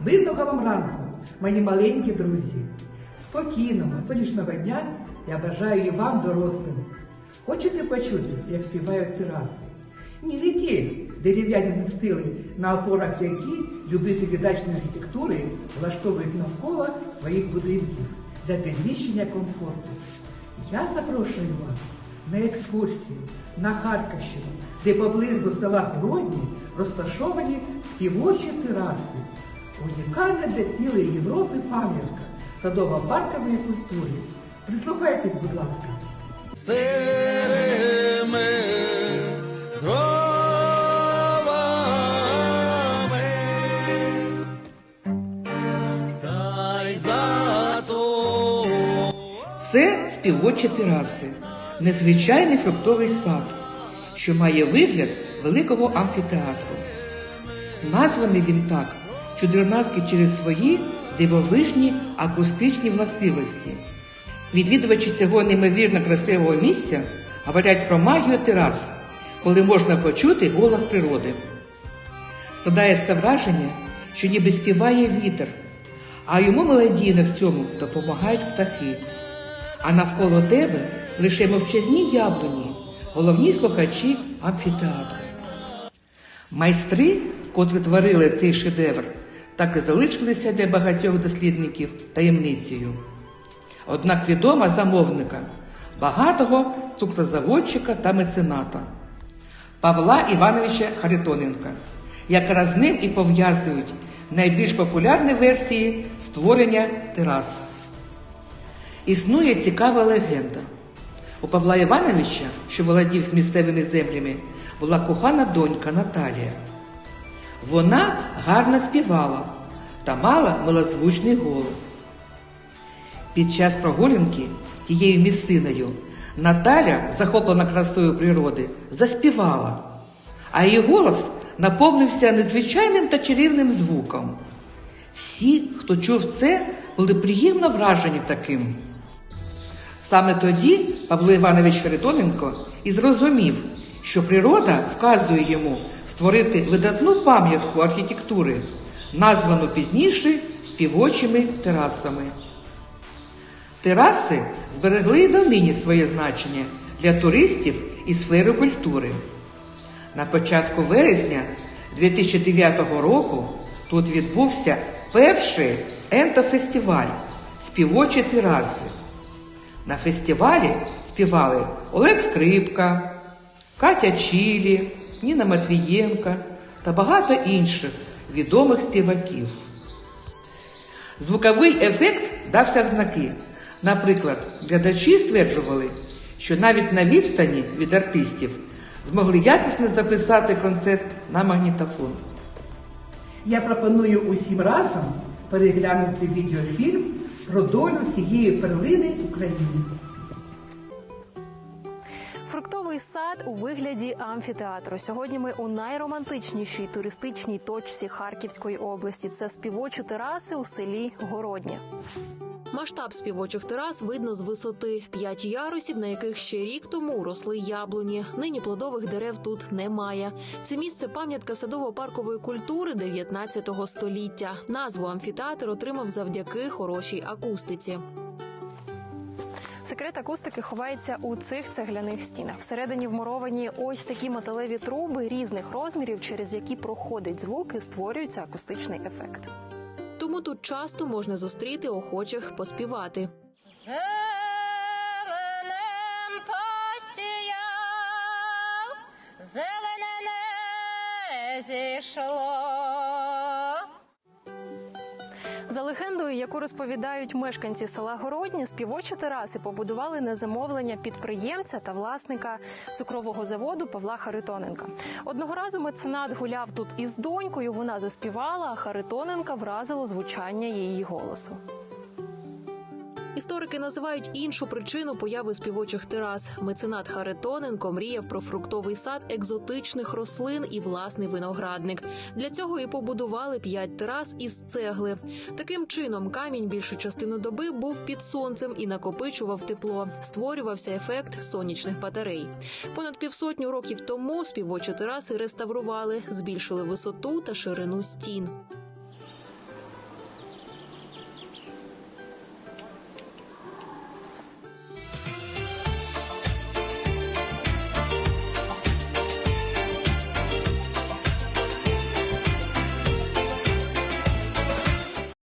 Мирного вам ранку, мої маленькі друзі. Спокійного, сонячного дня я бажаю і вам, дорослим. Хочете почути, як співають тераси? Ні, не ті дерев'яні стили, на опорах які любителі дачної архітектури влаштовують навколо своїх будинків для підвищення комфорту. Я запрошую вас на екскурсію на Харківщину, де поблизу села Гродні розташовані співочі тераси. Унікальна для цілої Європи пам'ятка садово-паркової культури. Прислухайтесь, будь ласка. сирими дровами. Та й за то Це співочі тераси, незвичайний фруктовий сад, що має вигляд великого амфітеатру. Названий він так чудернацьки через свої дивовижні акустичні властивості. Відвідувачі цього неймовірно красивого місця говорять про магію терас, коли можна почути голос природи. Складається враження, що ніби співає вітер, а йому мелодійно в цьому допомагають птахи. А навколо тебе лише мовчазні яблуні, головні слухачі амфітеатру. Майстри, котрі творили цей шедевр, так і залишилися для багатьох дослідників таємницею. Однак відома замовника, багатого цукрозаводчика та мецената Павла Івановича Харитоненка. Якраз ним і пов'язують найбільш популярні версії створення терас. Існує цікава легенда. У Павла Івановича, що володів місцевими землями, була кохана донька Наталія. Вона гарно співала та мала милозвучний голос. Під час прогулянки тією місциною Наталя, захоплена красою природи, заспівала, а її голос наповнився незвичайним та чарівним звуком. Всі, хто чув це, були приємно вражені таким. Саме тоді Павло Іванович Харитоненко і зрозумів, що природа вказує йому створити видатну пам'ятку архітектури, названу пізніше співочими терасами. Тераси зберегли й донині своє значення для туристів і сфери культури. На початку вересня 2009 року тут відбувся перший ентофестиваль співочі тераси. На фестивалі співали Олег Скрипка, Катя Чілі, Ніна Матвієнка та багато інших відомих співаків. Звуковий ефект дався в знаки. Наприклад, глядачі стверджували, що навіть на відстані від артистів змогли якісно записати концерт на магнітофон. Я пропоную усім разом переглянути відеофільм про долю цієї перлини України. Фруктовий сад у вигляді амфітеатру. Сьогодні ми у найромантичнішій туристичній точці Харківської області. Це співочі тераси у селі Городня. Масштаб співочих терас видно з висоти п'ять ярусів, на яких ще рік тому росли яблуні. Нині плодових дерев тут немає. Це місце пам'ятка садово-паркової культури 19 століття. Назву амфітеатр отримав завдяки хорошій акустиці. Секрет акустики ховається у цих цегляних стінах. Всередині вмуровані ось такі металеві труби різних розмірів, через які проходить звук і створюється акустичний ефект. Тому тут часто можна зустріти охочих поспівати. Зеленем посіяв, зелене не зійшло. За легендою, яку розповідають мешканці села Городні, співочі тераси побудували на замовлення підприємця та власника цукрового заводу Павла Харитоненка. Одного разу меценат гуляв тут із донькою. Вона заспівала, а Харитоненка вразило звучання її голосу. Історики називають іншу причину появи співочих терас. Меценат Харитоненко мріяв про фруктовий сад екзотичних рослин і власний виноградник. Для цього і побудували п'ять терас із цегли. Таким чином камінь більшу частину доби був під сонцем і накопичував тепло. Створювався ефект сонячних батарей. Понад півсотню років тому співочі тераси реставрували, збільшили висоту та ширину стін.